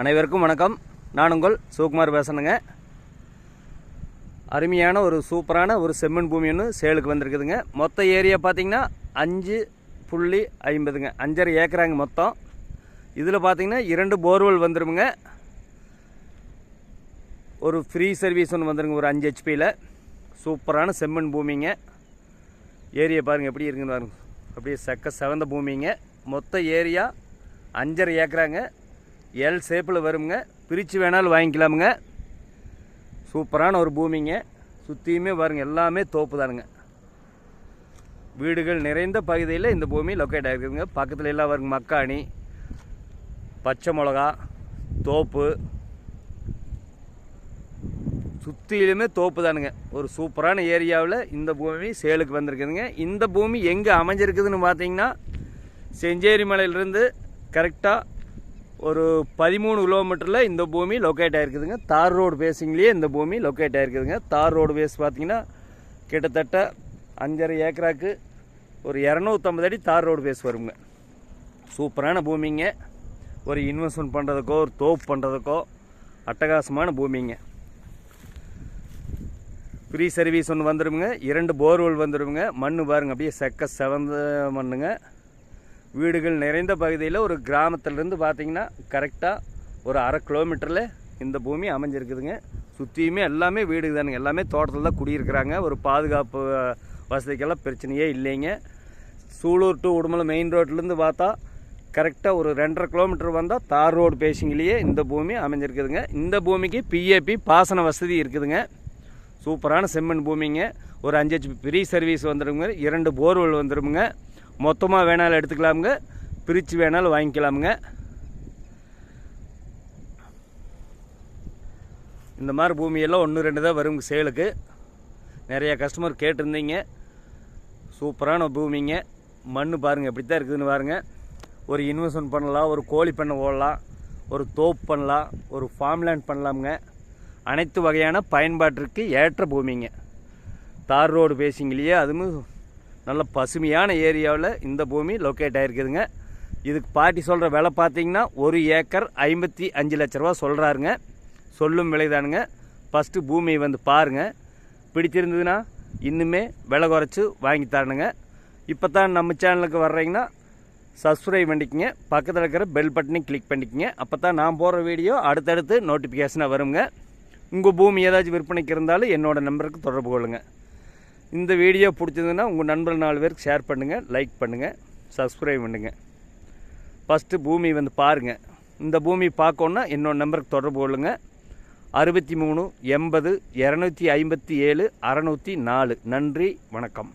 அனைவருக்கும் வணக்கம். நான் உங்கள் சிவகுமார் பேசணுங்க அருமையான ஒரு சூப்பரான ஒரு செம்மண் பூமி ஒன்று சேலுக்கு வந்திருக்குதுங்க. மொத்த ஏரியா பார்த்தீங்கன்னா அஞ்சு புள்ளி ஐம்பதுங்க. அஞ்சரை ஏக்கராங்க மொத்தம். இதில் பார்த்தீங்கன்னா இரண்டு போர்வெல் வந்துருமுங்க. ஒரு ஃப்ரீ சர்வீஸ் ஒன்று வந்துருங்க ஒரு அஞ்சு ஹெச்பியில் சூப்பரான செம்மண் பூமிங்க. ஏரியா பாருங்கள் எப்படி இருக்குன்னு பாருங்க. அப்படியே செக்க செவந்த பூமிங்க. மொத்த ஏரியா அஞ்சரை ஏக்கராங்க. எல் ஷேப்பில் வருங்க பிரித்து வேணாலும் வாங்கிக்கலாமுங்க. சூப்பரான ஒரு பூமிங்க. சுற்றியுமே வருங்க எல்லாமே தோப்பு தானுங்க. வீடுகள் நிறைந்த பகுதியில் இந்த பூமி லொக்கேட் ஆகிருக்குதுங்க பக்கத்தில் எல்லாம் வருங்க மக்காணி பச்சை மிளகா தோப்பு. சுற்றிலுமே தோப்பு தானுங்க. ஒரு சூப்பரான ஏரியாவில் இந்த பூமி சேலுக்கு வந்திருக்குதுங்க. இந்த பூமி எங்கே அமைஞ்சிருக்குதுன்னு பார்த்தீங்கன்னா செஞ்சேரி மலையிலிருந்து கரெக்டாக ஒரு பதிமூணு கிலோமீட்டரில் இந்த பூமி லொக்கேட் ஆகிருக்குதுங்க தார் ரோடு பேஸிங்லேயே இந்த பூமி லொக்கேட் ஆகிருக்குதுங்க தார் ரோடு பேஸ் பார்த்தீங்கன்னா கிட்டத்தட்ட அஞ்சரை ஏக்கராக்கு ஒரு இரநூத்தம்பது அடி தார் ரோடு பேஸ் வருங்க. சூப்பரான பூமிங்க. ஒரு இன்வெஸ்ட்மெண்ட் பண்ணுறதுக்கோ ஒரு தோப்பு பண்ணுறதுக்கோ அட்டகாசமான பூமிங்க. ஃப்ரீ சர்வீஸ் ஒன்று வந்துடுங்க இரண்டு போர்வெல் வந்துடுங்க மண் பாருங்க அப்படியே செக்க செவந்த மண்ணுங்க. வீடுகள் நிறைந்த பகுதியில் ஒரு கிராமத்திலேருந்து பார்த்தீங்கன்னா கரெக்டாக ஒரு அரை கிலோமீட்டரில் இந்த பூமி அமைஞ்சிருக்குதுங்க. சுற்றியுமே எல்லாமே வீடு தானுங்க எல்லாமே தோட்டத்தில் தான் குடியிருக்கிறாங்க. ஒரு பாதுகாப்பு வசதிக்கெல்லாம் பிரச்சனையே இல்லைங்க. சூலூர் டு உடுமலை மெயின் ரோட்லேருந்து பார்த்தா கரெக்டாக ஒரு ரெண்டரை கிலோமீட்டர் வந்தால் தார் ரோடு பேசிங்கிலேயே இந்த பூமி அமைஞ்சிருக்குதுங்க. இந்த பூமிக்கு பிஏபி பாசன வசதி இருக்குதுங்க. சூப்பரான செம்மண் பூமிங்க. ஒரு அஞ்சு ஹெச்பி ஃப்ரீ சர்வீஸ் வந்துடுங்க இரண்டு போர்வெல் வந்துடுங்க மொத்தமாக வேணாலும் எடுத்துக்கலாமுங்க. பிரித்து வேணாலும் வாங்கிக்கலாமுங்க. இந்த மாதிரி பூமியெல்லாம் ஒன்று ரெண்டு தான் வருங்க சேலுக்கு. நிறைய கஸ்டமர் கேட்டிருந்தீங்க. சூப்பரான பூமிங்க. மண் பாருங்கள் எப்படி தான் இருக்குதுன்னு பாருங்கள் ஒரு இன்வெஸ்ட்மெண்ட் பண்ணலாம் ஒரு கோழி பண்ணை ஓடலாம் ஒரு தோப்பு பண்ணலாம் ஒரு ஃபார்ம்லேண்ட் பண்ணலாமுங்க. அனைத்து வகையான பயன்பாட்டிற்கு ஏற்ற பூமிங்க. தார் ரோடு பேசிங்களையே அதுவும் நல்ல பசுமையான ஏரியாவில் இந்த பூமி லொக்கேட் ஆகிருக்குதுங்க இதுக்கு பாட்டி சொல்கிற விலை பார்த்தீங்கன்னா ஒரு ஏக்கர் ஐம்பத்தி அஞ்சு லட்ச ரூபா சொல்கிறாருங்க. சொல்லும் விலைதானுங்க. ஃபஸ்ட்டு பூமியை வந்து பாருங்கள் பிடிச்சிருந்ததுன்னா இன்னுமே விலை குறைச்சி வாங்கி தரணுங்க. இப்போ தான் நம்ம சேனலுக்கு வர்றீங்கன்னா சப்ஸ்கிரைப் பண்ணிக்கங்க. பக்கத்தில் இருக்கிற பெல் பட்டனையும் கிளிக் பண்ணிக்கங்க. அப்போ தான் நான் போடுற வீடியோ அடுத்தடுத்து நோட்டிஃபிகேஷனாக வருங்க. உங்கள் பூமி ஏதாச்சும் விற்பனைக்கு இருந்தாலும் என்னோடய நம்பருக்கு தொடர்பு கொள்ளுங்கள் இந்த வீடியோ பிடிச்சதுன்னா உங்கள் நண்பர் நாலு பேருக்கு ஷேர் பண்ணுங்கள் லைக் பண்ணுங்கள் சப்ஸ்கிரைப் பண்ணுங்கள் ஃபஸ்ட்டு பூமி வந்து பாருங்கள் இந்த பூமி பார்க்கணுன்னா இன்னொரு நம்பருக்கு தொடர்பு கொள்ளுங்கள் அறுபத்தி மூணு எண்பது இரநூத்தி ஐம்பத்தி ஏழு அறநூற்றி நாலு. நன்றி வணக்கம்.